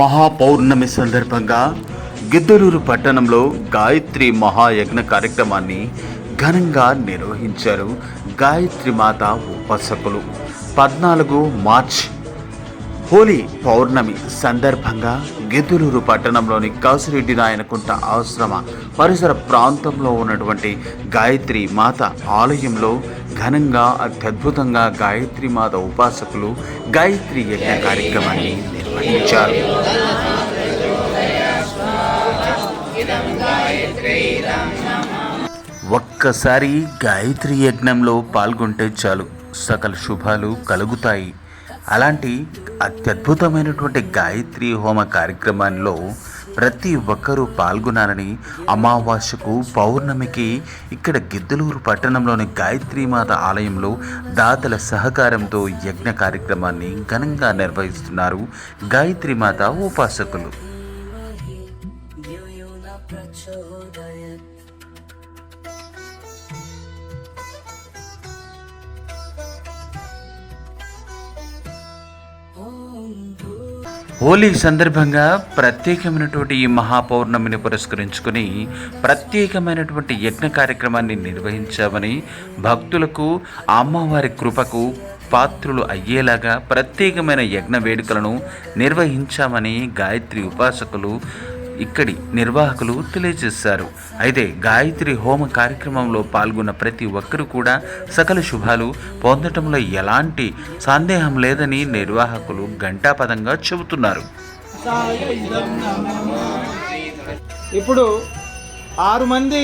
महापौर्णमी सदर्भंग గిద్దలూరు పట్టణంలో గాయత్రి మహాయజ్ఞ కార్యక్రమాన్ని ఘనంగా నిర్వహించారు గాయత్రి మాత ఉపాసకులు. పద్నాలుగు మార్చ్ హోలీ పౌర్ణమి సందర్భంగా గిద్దలూరు పట్టణంలోని కాసిరెడ్డి నాయనకుంట ఆశ్రమ పరిసర ప్రాంతంలో ఉన్నటువంటి గాయత్రి మాత ఆలయంలో ఘనంగా అత్యద్భుతంగా గాయత్రి మాత ఉపాసకులు గాయత్రి యజ్ఞ కార్యక్రమాన్ని నిర్వహించారు. ఒక్కసారి గాయత్రి యజ్ఞంలో పాల్గొంటే చాలు. సకల శుభాలు కలుగుతాయి. అలాంటి అత్యద్భుతమైనటువంటి గాయత్రి హోమ కార్యక్రమాల్లో ప్రతి ఒక్కరూ పాల్గొనాలని అమావాస్యకు పౌర్ణమికి ఇక్కడ గిద్దలూరు పట్టణంలోని గాయత్రీమాత ఆలయంలో దాతల సహకారంతో యజ్ఞ కార్యక్రమాన్ని ఘనంగా నిర్వహిస్తున్నారు గాయత్రీమాత ఉపాసకులు. హోలీ సందర్భంగా ప్రత్యేకమైనటువంటి ఈ మహాపౌర్ణమిని పురస్కరించుకుని ప్రత్యేకమైనటువంటి యజ్ఞ కార్యక్రమాన్ని నిర్వహించామని భక్తులకు అమ్మవారి కృపకు పాత్రులు అయ్యేలాగా ప్రత్యేకమైన యజ్ఞ వేడుకలను నిర్వహించామని గాయత్రి ఉపాసకులు ఇక్కడి నిర్వాహకులు తెలియజేశారు. అయితే గాయత్రి హోమ కార్యక్రమంలో పాల్గొన్న ప్రతి ఒక్కరూ కూడా సకల శుభాలు పొందటంలో ఎలాంటి సందేహం లేదని నిర్వాహకులు ఘంటాపదంగా చెబుతున్నారు. ఇప్పుడు ఆరు మంది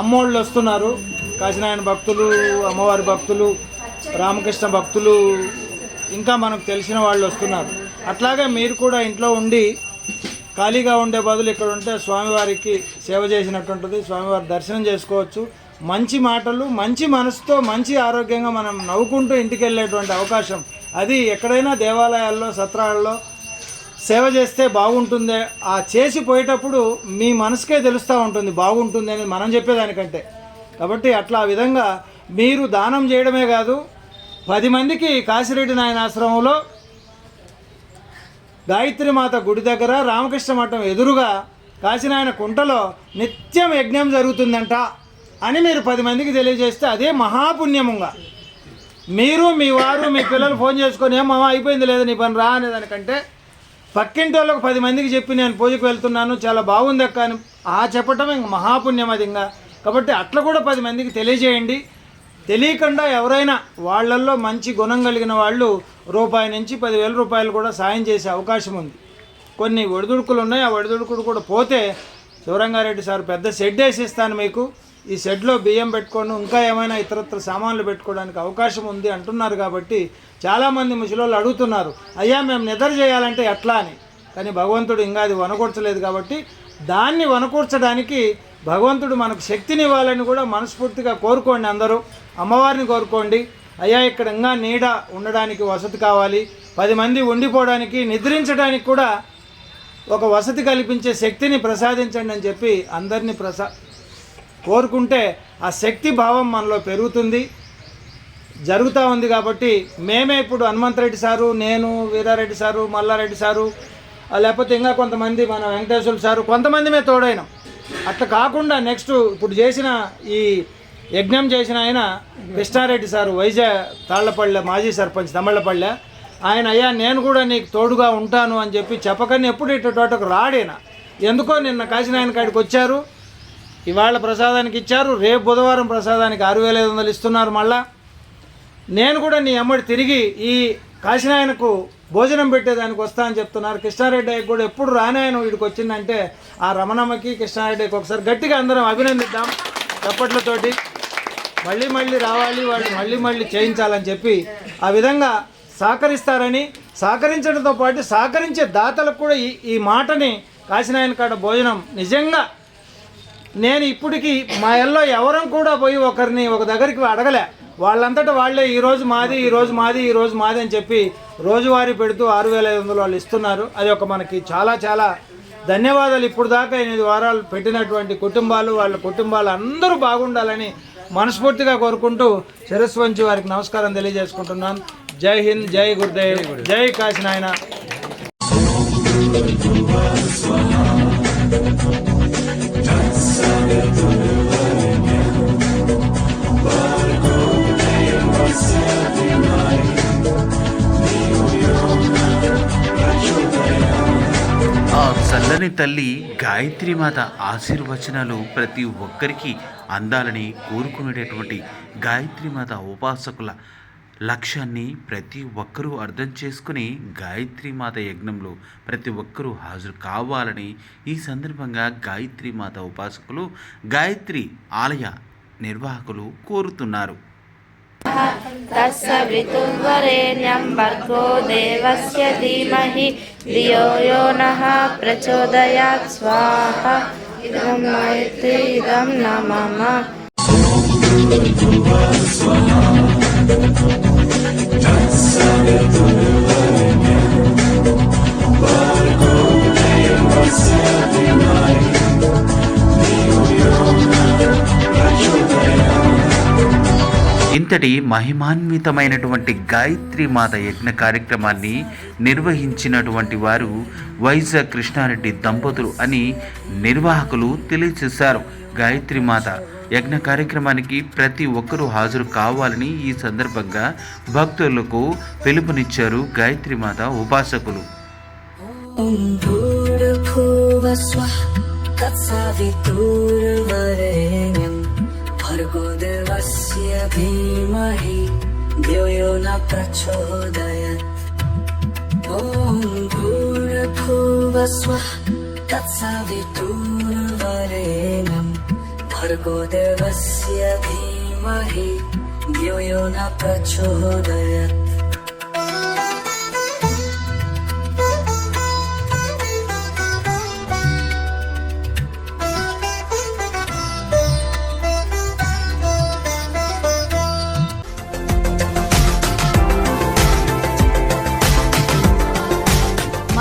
అమ్మోళ్ళు వస్తున్నారు. కాశీనారాయణ భక్తులు అమ్మవారి భక్తులు రామకృష్ణ భక్తులు ఇంకా మనకు తెలిసిన వాళ్ళు వస్తున్నారు. అట్లాగే మీరు కూడా ఇంట్లో ఉండి ఖాళీగా ఉండే బదులు ఇక్కడ ఉంటే స్వామివారికి సేవ చేసినట్టు ఉంటుంది స్వామివారి దర్శనం చేసుకోవచ్చు. మంచి మాటలు మంచి మనసుతో మంచి ఆరోగ్యంగా మనం నవ్వుకుంటూ ఇంటికి వెళ్ళేటువంటి అవకాశం. అది ఎక్కడైనా దేవాలయాల్లో సత్రాల్లో సేవ చేస్తే బాగుంటుంది. ఆ చేసి పోయేటప్పుడు మీ మనసుకే తెలుస్తూ ఉంటుంది బాగుంటుంది అని మనం చెప్పేదానికంటే. కాబట్టి అట్లా ఆ విధంగా మీరు దానం చేయడమే కాదు పది మందికి కాశిరెడ్డి నాయన ఆశ్రమంలో గాయత్రి మాత గుడి దగ్గర రామకృష్ణ మఠం ఎదురుగా కాశీనాయన కుంటలో నిత్యం యజ్ఞం జరుగుతుందంట అని మీరు పది మందికి తెలియజేస్తే అదే మహాపుణ్యముగా. మీరు మీ వారు మీ పిల్లలు ఫోన్ చేసుకొని ఏమో అయిపోయింది లేదా నీ పని? రా అనేదానికంటే పక్కింటి వాళ్ళకు పది మందికి చెప్పి నేను పూజకు వెళ్తున్నాను చాలా బాగుంది అక్క అని ఆ చెప్పటం ఇంక మహాపుణ్యం అది ఇంకా కాబట్టి అట్లా కూడా పది మందికి తెలియజేయండి. తెలియకుండా ఎవరైనా వాళ్ళల్లో మంచి గుణం కలిగిన వాళ్ళు రూపాయి నుంచి పదివేల రూపాయలు కూడా సాయం చేసే అవకాశం ఉంది. కొన్ని ఒడిదుడుకులు ఉన్నాయి. ఆ ఒడిదుడుకులు కూడా పోతే శివరంగారెడ్డి సార్ పెద్ద షెడ్ వేసి ఇస్తాను మీకు. ఈ షెడ్లో బియ్యం పెట్టుకోండి ఇంకా ఏమైనా ఇతరత్ర సామాన్లు పెట్టుకోవడానికి అవకాశం ఉంది అంటున్నారు కాబట్టి చాలామంది ముసలోళ్ళు అడుగుతున్నారు అయ్యా మేము నిద్ర చేయాలంటే ఎట్లా అని? కానీ భగవంతుడు ఇంకా అది వనకూర్చలేదు కాబట్టి దాన్ని వనకూర్చడానికి భగవంతుడు మనకు శక్తిని ఇవ్వాలని కూడా మనస్ఫూర్తిగా కోరుకోండి అందరూ. అమ్మవారిని కోరుకోండి. అయ్యా ఇక్కడ ఇంకా నీడ ఉండడానికి వసతి కావాలి. పది మంది ఉండిపోవడానికి నిద్రించడానికి కూడా ఒక వసతి కల్పించే శక్తిని ప్రసాదించండి అని చెప్పి అందరినీ ప్రసా కోరుకుంటే ఆ శక్తి భావం మనలో పెరుగుతుంది. జరుగుతూ ఉంది కాబట్టి మేమే ఇప్పుడు హనుమంతరెడ్డి సారు నేను వీరారెడ్డి సారు మల్లారెడ్డి సారు లేకపోతే ఇంకా కొంతమంది మన వెంకటేశ్వర సారు కొంతమంది మేము తోడైనాం. అట్లా కాకుండా నెక్స్ట్ ఇప్పుడు చేసిన ఈ యజ్ఞం చేసిన ఆయన కృష్ణారెడ్డి సారు వైజాగ్ తాళ్ళపల్లె మాజీ సర్పంచ్ తమిళ్ళపల్లె ఆయన అయ్యా నేను కూడా నీకు తోడుగా ఉంటాను అని చెప్పి చెప్పకని ఎప్పుడు ఇటు తోటకు రాడేనా? ఎందుకో నిన్న కాశీనాయన కాడికి వచ్చారు. ఇవాళ ప్రసాదానికి ఇచ్చారు. రేపు బుధవారం ప్రసాదానికి ఆరు వేల ఐదు వందలు ఇస్తున్నారు మళ్ళా. నేను కూడా నీ అమ్మడి తిరిగి ఈ కాశీనాయనకు భోజనం పెట్టేదానికి వస్తా అని చెప్తున్నారు. కృష్ణారెడ్డి అయ్యకు కూడా ఎప్పుడు రానాయన వీడికి వచ్చిందంటే ఆ రమణమ్మకి కృష్ణారెడ్డికి ఒకసారి గట్టిగా అందరం అభినందిద్దాం చప్పట్లతోటి మళ్ళీ మళ్ళీ రావాలి వాళ్ళు మళ్ళీ మళ్ళీ చేయించాలని చెప్పి ఆ విధంగా సహకరిస్తారని సహకరించడంతో పాటు సహకరించే దాతలకు కూడా ఈ ఈ మాటని కాశీనాయన కాడ భోజనం నిజంగా నేను ఇప్పటికీ మా ఎల్లో ఎవరం కూడా పోయి ఒకరిని ఒక దగ్గరికి అడగలే. వాళ్ళంతటా వాళ్ళే ఈరోజు మాది ఈరోజు మాది ఈరోజు మాది అని చెప్పి రోజువారీ పెడుతూ ఆరు వేల ఐదు వందలు వాళ్ళు ఇస్తున్నారు. అది ఒక మనకి చాలా చాలా ధన్యవాదాలు. ఇప్పుడు దాకా ఎనిమిది వారాలు పెట్టినటువంటి కుటుంబాలు వాళ్ళ కుటుంబాలు అందరూ బాగుండాలని మనస్ఫూర్తిగా కోరుకుంటూ శిరస్సు వంచి వారికి నమస్కారం తెలియజేసుకుంటున్నాను. జై హింద్ జై గురుదేవ్ జై కాశీనాయన ఆ చల్లని తల్లి గాయత్రి మాత ఆశీర్వచనాలు ప్రతి ఒక్కరికి అందాలని కోరుకునేటటువంటి గాయత్రీమాత ఉపాసకుల లక్ష్యాన్ని ప్రతి ఒక్కరూ అర్థం చేసుకుని గాయత్రీమాత యజ్ఞంలో ప్రతి ఒక్కరూ హాజరు కావాలని ఈ సందర్భంగా గాయత్రీమాత ఉపాసకులు గాయత్రి ఆలయ నిర్వాహకులు కోరుతున్నారు. స్వాహ. இதம் காயத்ரி இதம் நமம ஓம் ఇంతటి మహిమాన్వితమైనటువంటి గాయత్రి మాత యజ్ఞ కార్యక్రమాన్ని నిర్వహించినటువంటి వారు వైజాగ్ కృష్ణారెడ్డి దంపతులు అని నిర్వాహకులు తెలియజేశారు గాయత్రి మాత యజ్ఞ కార్యక్రమానికి ప్రతి ఒక్కరూ హాజరు కావాలని ఈ సందర్భంగా భక్తులకు పిలుపునిచ్చారు గాయత్రి మాత ఉపాసకులు. भर्गो देवस्य धीमहि धियो यो न प्रचोदयात् ॐ भूर्भुवस्वः तत्सवितुर्वरेण्यं भर्गो देवस्य धीमहि धियो यो न प्रचोदयात्